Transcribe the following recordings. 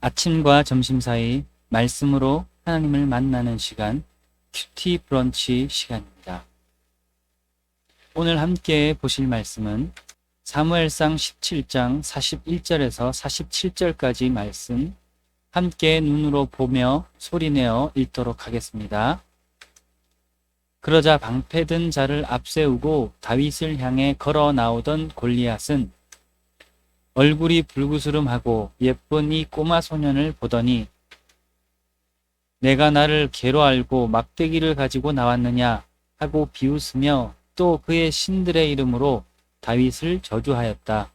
아침과 점심 사이 말씀으로 하나님을 만나는 시간, 큐티 브런치 시간입니다. 오늘 함께 보실 말씀은 사무엘상 17장 41절에서 47절까지 말씀 함께 눈으로 보며 소리내어 읽도록 하겠습니다. 그러자 방패든 자를 앞세우고 다윗을 향해 걸어 나오던 골리앗은 얼굴이 불구스름하고 예쁜 이 꼬마 소년을 보더니 내가 나를 개로 알고 막대기를 가지고 나왔느냐 하고 비웃으며 또 그의 신들의 이름으로 다윗을 저주하였다.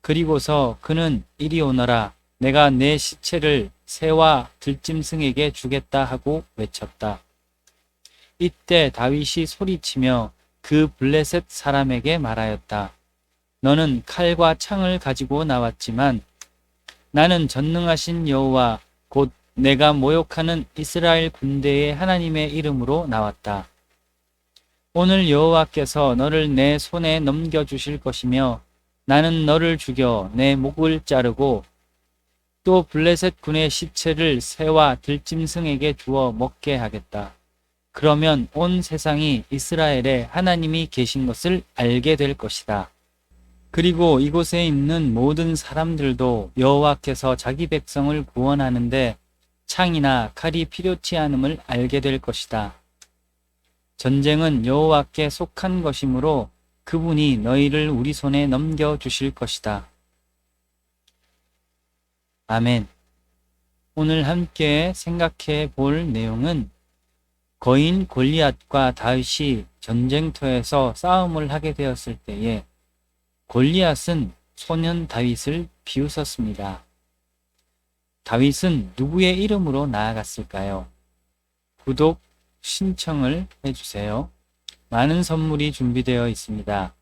그리고서 그는 이리 오너라 내가 내 시체를 새와 들짐승에게 주겠다 하고 외쳤다. 이때 다윗이 소리치며 그 블레셋 사람에게 말하였다. 너는 칼과 창을 가지고 나왔지만 나는 전능하신 여호와 곧 내가 모욕하는 이스라엘 군대의 하나님의 이름으로 나왔다. 오늘 여호와께서 너를 내 손에 넘겨 주실 것이며 나는 너를 죽여 내 목을 자르고 또 블레셋 군의 시체를 새와 들짐승에게 주어 먹게 하겠다. 그러면 온 세상이 이스라엘에 하나님이 계신 것을 알게 될 것이다. 그리고 이곳에 있는 모든 사람들도 여호와께서 자기 백성을 구원하는데 창이나 칼이 필요치 않음을 알게 될 것이다. 전쟁은 여호와께 속한 것이므로 그분이 너희를 우리 손에 넘겨 주실 것이다. 아멘. 오늘 함께 생각해 볼 내용은 거인 골리앗과 다윗이 전쟁터에서 싸움을 하게 되었을 때에 골리앗은 소년 다윗을 비웃었습니다. 다윗은 누구의 이름으로 나아갔을까요? 구독, 신청을 해주세요. 많은 선물이 준비되어 있습니다.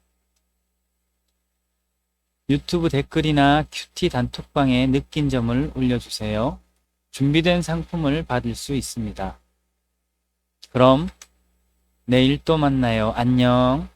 유튜브 댓글이나 큐티 단톡방에 느낀 점을 올려주세요. 준비된 상품을 받을 수 있습니다. 그럼 내일 또 만나요. 안녕.